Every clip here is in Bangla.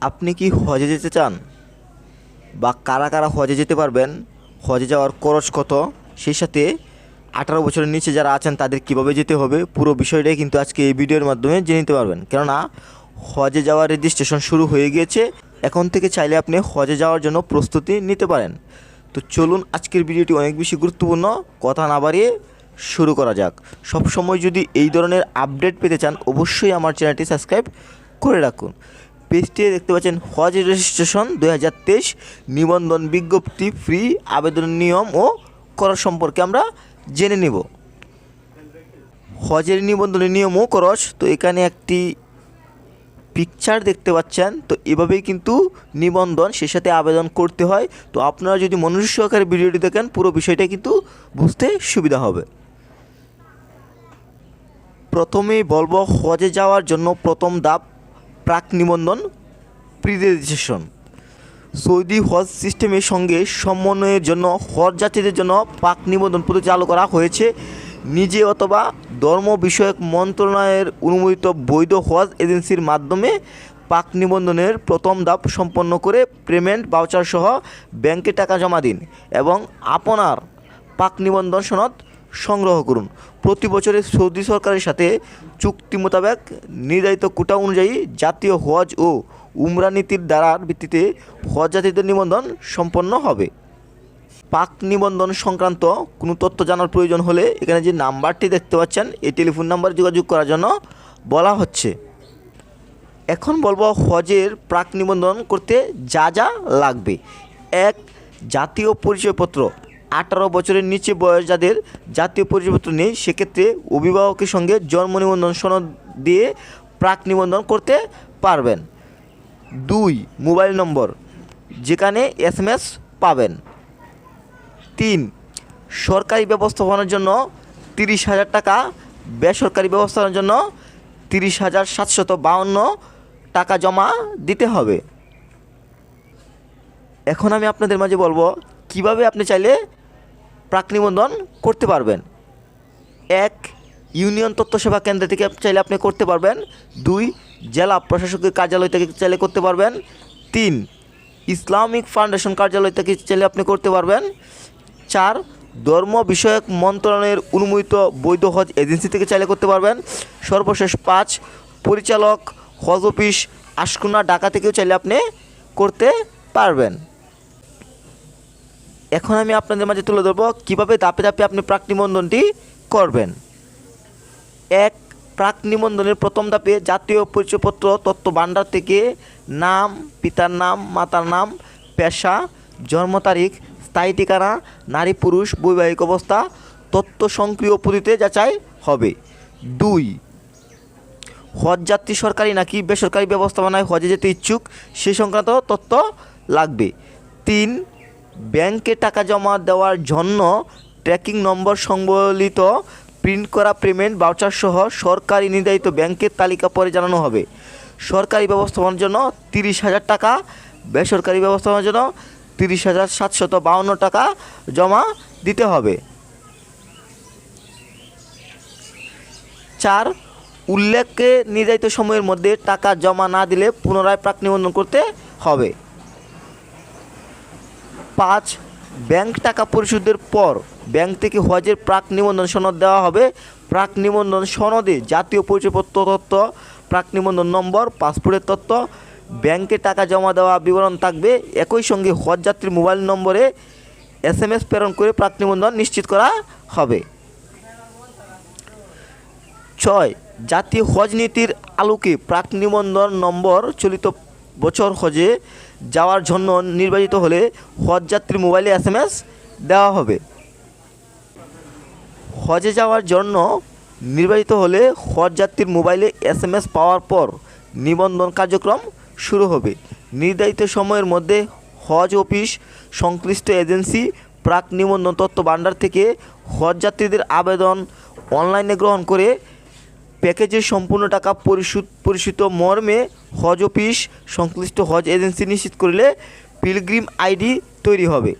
আপনি কি হজে যেতে চান? বা কারা কারা হজে যেতে পারবেন? হজে যাওয়ার খরচ কত? সেই সাথে আঠারো বছরের নিচে যারা আছেন, তাদের কীভাবে যেতে হবে? পুরো বিষয়টাই কিন্তু আজকে এই ভিডিওর মাধ্যমে জেনে নিতে পারবেন। কেননা হজে যাওয়ার রেজিস্ট্রেশন শুরু হয়ে গিয়েছে। এখন থেকে চাইলে আপনি হজে যাওয়ার জন্য প্রস্তুতি নিতে পারেন। তো চলুন আজকের ভিডিওটি অনেক বেশি গুরুত্বপূর্ণ। কথা না বাড়িয়ে শুরু করা যাক। সবসময় যদি এই ধরনের আপডেট পেতে চান, অবশ্যই আমার চ্যানেলটি সাবস্ক্রাইব করে রাখুন। পেজটি দেখতে পাচ্ছেন হজ রেজিস্ট্রেশন দু হাজার তেইশ, নিবন্ধন বিজ্ঞপ্তি ফ্রি আবেদনের নিয়ম ও খরচ সম্পর্কে আমরা জেনে নেব। হজের নিবন্ধনের নিয়ম ও খরচ তো এখানে একটি পিকচার দেখতে পাচ্ছেন, তো এভাবেই কিন্তু নিবন্ধন সে সাথে আবেদন করতে হয়। তো আপনারা যদি মনুষ্য সহকারে ভিডিওটি দেখেন, পুরো বিষয়টা কিন্তু বুঝতে সুবিধা হবে। প্রথমেই বলব, হজে যাওয়ার জন্য প্রথম ধাপ প্রাক নিবন্ধন প্রি রেজিস্ট্রেশন সৌদি হজ সিস্টেমের সঙ্গে সমন্বয়ের জন্য, হজ যাত্রীদের জন্য পাক নিবন্ধন পদ্ধতি চালু করা হয়েছে। নিজে অথবা ধর্ম বিষয়ক মন্ত্রণালয়ের অনুমোদিত বৈধ হজ এজেন্সির মাধ্যমে পাক নিবন্ধনের প্রথম ধাপ সম্পন্ন করে পেমেন্ট বাউচার সহ ব্যাংকে টাকা জমা দিন এবং আপনার পাক নিবন্ধন সনদ সংগ্রহ করুন। প্রতি বছরে সৌদি সরকারের সাথে চুক্তি মোতাবেক নির্ধারিত কোটা অনুযায়ী জাতীয় হজ ও উমরা নীতির দ্বারার ভিত্তিতে হজ জাতিদের নিবন্ধন সম্পন্ন হবে। পাক নিবন্ধন সংক্রান্ত কোনো তথ্য জানার প্রয়োজন হলে এখানে যে নাম্বারটি দেখতে পাচ্ছেন, এই টেলিফোন নাম্বারে যোগাযোগ করার জন্য বলা হচ্ছে। এখন বলব হজের প্রাক নিবন্ধন করতে যা যা লাগবে। এক, জাতীয় পরিচয়পত্র। আঠারো বছরের নিচে বয়স যাদের জাতীয় পরিচয়পত্র নেই, সেক্ষেত্রে অভিভাবকের সঙ্গে জন্ম নিবন্ধন সনদ দিয়ে প্রাক নিবন্ধন করতে পারবেন। দুই, মোবাইল নম্বর, যেখানে এস এম এস পাবেন। তিন, সরকারি ব্যবস্থাপনার জন্য তিরিশ হাজার টাকা, বেসরকারি ব্যবস্থাপনার জন্য তিরিশ হাজার সাতশত বাউন্ন টাকা জমা দিতে হবে। এখন আমি আপনাদের মাঝে বলব, কীভাবে আপনি চাইলে প্রাক নিবন্ধন করতে পারবেন। এক, ইউনিয়ন তথ্য সেবা কেন্দ্র থেকে চাইলে আপনি করতে পারবেন। দুই, জেলা প্রশাসকের কার্যালয় থেকে চাইলে করতে পারবেন। তিন, ইসলামিক ফাউন্ডেশন কার্যালয় থেকে চাইলে আপনি করতে পারবেন। চার, ধর্ম বিষয়ক মন্ত্রণালয়ের অনুমোদিত বৈধ হজ এজেন্সি থেকে চাইলে করতে পারবেন। সর্বশেষ পাঁচ, পরিচালক, হজ অফিস, আশকুনা, ঢাকা থেকেও চাইলে আপনি করতে পারবেন। এখন আমি আপনাদের মাঝে তুলে ধরবো কীভাবে ধাপে ধাপে আপনি প্রাক নিবন্ধনটি করবেন। এক, প্রাক নিবন্ধনের প্রথম ধাপে জাতীয় পরিচয়পত্র তথ্য ভাণ্ডার থেকে নাম, পিতার নাম, মাতার নাম, পেশা, জন্ম তারিখ, স্থায়ী ঠিকানা, নারী পুরুষ, বৈবাহিক অবস্থা, তথ্য সক্রিয় পদ্ধতিতে যাচাই হবে। দুই, হজ যাত্রী সরকারি নাকি বেসরকারি ব্যবস্থাপনায় হজে যেতে ইচ্ছুক, সে সংক্রান্ত তথ্য লাগবে। তিন ব্যাংকে টাকা জমা দেওয়ার জন্য ট্র্যাকিং নম্বর সংবলিত প্রিন্ট করা পেমেন্ট বাউচার সহ সরকারি নির্ধারিত ব্যাংকের তালিকা পরে জানানো হবে। সরকারি ব্যবস্থাপনার জন্য তিরিশ হাজার টাকা, বেসরকারি ব্যবস্থাপনার জন্য তিরিশ হাজার সাতশত বাউন্ন টাকা জমা দিতে হবে। চার উল্লেখে নির্ধারিত সময়ের মধ্যে টাকা জমা না দিলে পুনরায় প্রাক নিবন্ধন করতে হবে। পাঁচ ব্যাংক টাকা পরিশোধের পর ব্যাংক থেকে হজের প্রাক নিবন্ধন সনদ দেওয়া হবে। প্রাক নিবন্ধন সনদে জাতীয় পরিচয়পত্র তথ্য, প্রাক নিবন্ধন নম্বর, পাসপোর্টের তথ্য, ব্যাংকে টাকা জমা দেওয়া বিবরণ থাকবে। একই সঙ্গে হজ যাত্রীর মোবাইল নম্বরে এস এম এস প্রেরণ করে প্রাক নিবন্ধন নিশ্চিত করা হবে। ছয়, জাতীয় হজ নীতির আলোকে প্রাক নিবন্ধন নম্বর চলিত বছর হজে যাওয়ার জন্য নির্বাচিত হলে হজ যাত্রীর মোবাইলে এস এম এস দেওয়া হবে। হজে যাওয়ার জন্য নির্বাচিত হলে হজ যাত্রীর মোবাইলে এস এম এস পাওয়ার পর নিবন্ধন কার্যক্রম শুরু হবে। নির্ধারিত সময়ের মধ্যে হজ অফিস, সংশ্লিষ্ট এজেন্সি, প্রাক নিবন্ধন তথ্য ভাণ্ডার থেকে হজ যাত্রীদের আবেদন অনলাইনে গ্রহণ করে প্যাকেজের সম্পূর্ণ টাকা পরিশোধ পরিশোধ মর্মে হজ অফিস সংশ্লিষ্ট হজ এজেন্সি নিশ্চিত করলে পিলগ্রিম আইডি তৈরি হবে।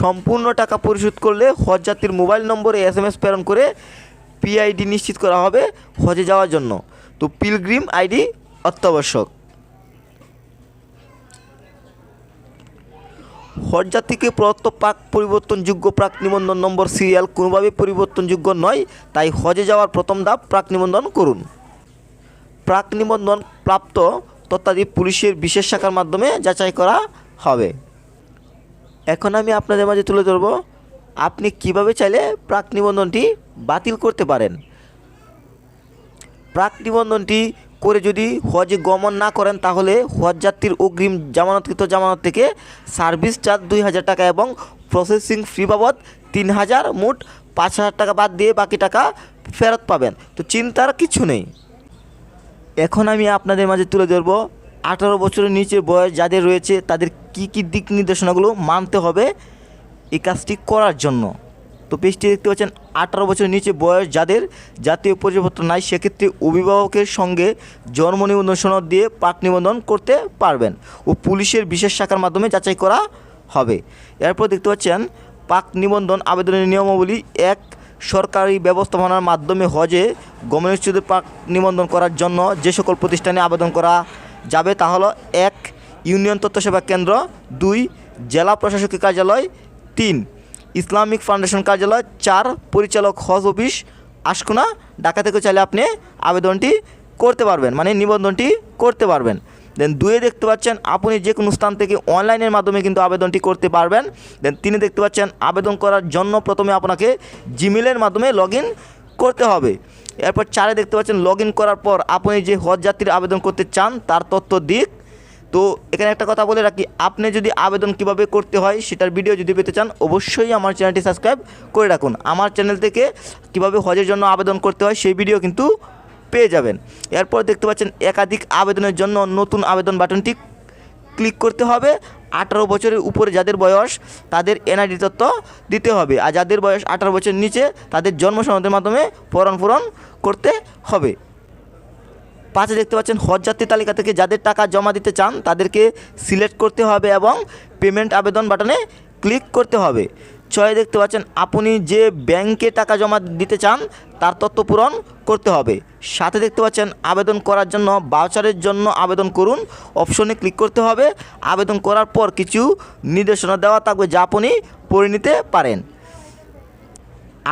সম্পূর্ণ টাকা পরিশোধ করলে হজ যাত্রীর মোবাইল নম্বরে এস এম এস প্রেরণ করে পিআইডি নিশ্চিত করা হবে হজে যাওয়ার জন্য। তো পিলগ্রিম আইডি অত্যাবশ্যক। হজ যাত্রীকে প্রদত্ত প্রাক পরিবর্তনযোগ্য প্রাক নিবন্ধন নম্বর সিরিয়াল কোনোভাবেই পরিবর্তনযোগ্য নয়, তাই হজে যাওয়ার প্রথম ধাপ প্রাক নিবন্ধন করুন। প্রাক নিবন্ধন প্রাপ্ত তথ্যাদি পুলিশের বিশেষ শাখার মাধ্যমে যাচাই করা হবে। এখন আমি আপনাদের মাঝে তুলে ধরব, আপনি কীভাবে চাইলে প্রাক নিবন্ধনটি বাতিল করতে পারেন। প্রাক নিবন্ধনটি করে যদি হজে গমন না করেন, তাহলে হজ যাত্রীর অগ্রিম জামানতকৃত জামানত থেকে সার্ভিস চার্জ দুই হাজার টাকা এবং প্রসেসিং ফি বাবদ তিন হাজার, মোট পাঁচ হাজার টাকা বাদ দিয়ে বাকি টাকা ফেরত পাবেন। তো চিন্তার কিছু নেই। এখন আমি আপনাদের মাঝে তুলে ধরব, আঠারো বছরের নিচে বয়স যাদের রয়েছে, তাদের কি কি দিক নির্দেশনাগুলো মানতে হবে এই কাজটি করার জন্য। তো পেজটি দেখতে পাচ্ছেন, আঠারো বছরের নিচে বয়স যাদের জাতীয় পরিচয়পত্র নাই, সেক্ষেত্রে অভিভাবকের সঙ্গে জন্ম নিবন্ধন সনদ দিয়ে পাক নিবন্ধন করতে পারবেন ও পুলিশের বিশেষ শাখার মাধ্যমে যাচাই করা হবে। এরপর দেখতে পাচ্ছেন পাক নিবন্ধন আবেদনের নিয়মাবলী এক সরকারি ব্যবস্থাপনার মাধ্যমে হজে গমনচ্যুদের পাক নিবন্ধন করার জন্য যে সকল প্রতিষ্ঠানে আবেদন করা যাবে তা হলো এক, ইউনিয়ন তথ্য সেবা কেন্দ্র, দুই, জেলা প্রশাসকের কার্যালয়, তিন। ইসলামিক ফাউন্ডেশন কার্যালয় চার পরিচালক হজ অফিস আশকুনা, ঢাকা থেকে চাইলে আপনি আবেদনটি করতে পারবেন মানে নিবন্ধনটি করতে পারবেন। দেন দুয়ে দেখতে পাচ্ছেন আপনি যে কোনো স্থান থেকে অনলাইনের মাধ্যমে কিন্তু আবেদনটি করতে পারবেন। দেন তিনি দেখতে পাচ্ছেন আবেদন করার জন্য প্রথমে আপনাকে জিমেলের মাধ্যমে লগ করতে হবে। এরপর চারে দেখতে পাচ্ছেন লগ করার পর আপনি যে হজ যাত্রীর আবেদন করতে চান, তার তথ্য দিক তো এখানে একটা কথা বলে রাখি, আপনি যদি আবেদন কীভাবে করতে হয় সেটার ভিডিও যদি পেতে চান, অবশ্যই আমার চ্যানেলটি সাবস্ক্রাইব করে রাখুন। আমার চ্যানেল থেকে কীভাবে হজের জন্য আবেদন করতে হয় সেই ভিডিও কিন্তু পেয়ে যাবেন। এরপর দেখতে পাচ্ছেন একাধিক আবেদনের জন্য নতুন আবেদন বাটনটি ক্লিক করতে হবে। আঠারো বছরের উপরে যাদের বয়স, তাদের এনআইডি তথ্য দিতে হবে। আর যাদের বয়স আঠারো বছরের নিচে, তাদের জন্ম সনদের মাধ্যমে পূরণ পূরণ করতে হবে। পাঁচে দেখতে পাচ্ছেন হজ যাত্রী তালিকা থেকে যাদের টাকা জমা দিতে চান, তাদেরকে সিলেক্ট করতে হবে এবং পেমেন্ট আবেদন বাটনে ক্লিক করতে হবে। ছয় দেখতে পাচ্ছেন আপনি যে ব্যাংকে টাকা জমা দিতে চান, তার তথ্য পূরণ করতে হবে। সাথে দেখতে পাচ্ছেন আবেদন করার জন্য বাউচারের জন্য আবেদন করুন। অপশনে ক্লিক করতে হবে। আবেদন করার পর কিছু নির্দেশনা দেওয়া থাকবে যা আপনি পড়ে নিতে পারেন।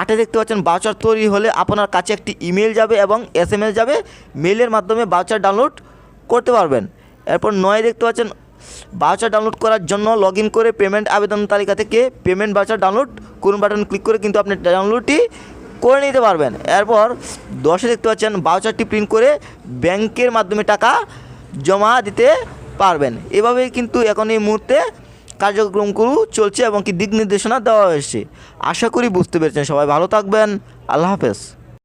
আটে দেখতে পাচ্ছেন বাউচার তৈরি হলে আপনার কাছে একটি ইমেল যাবে এবং এস যাবে। মেলের মাধ্যমে বাউচার ডাউনলোড করতে পারবেন। এরপর নয় দেখতে পাচ্ছেন বাউচার ডাউনলোড করার জন্য লগ করে পেমেন্ট আবেদন তালিকা থেকে পেমেন্ট বাউচার ডাউনলোড করুন বাটন ক্লিক করে কিন্তু আপনি ডাউনলোডটি করে নিতে পারবেন। এরপর দশে দেখতে পাচ্ছেন বাউচারটি প্রিন্ট করে ব্যাংকের মাধ্যমে টাকা জমা দিতে পারবেন। এভাবেই কিন্তু এখন এই মুহূর্তে কার্যক্রমগুলো চলছে এবং কি দিক নির্দেশনা দেওয়া হয়েছে। আশা করি বুঝতে পেরেছেন। সবাই ভালো থাকবেন। আল্লাহ হাফেজ।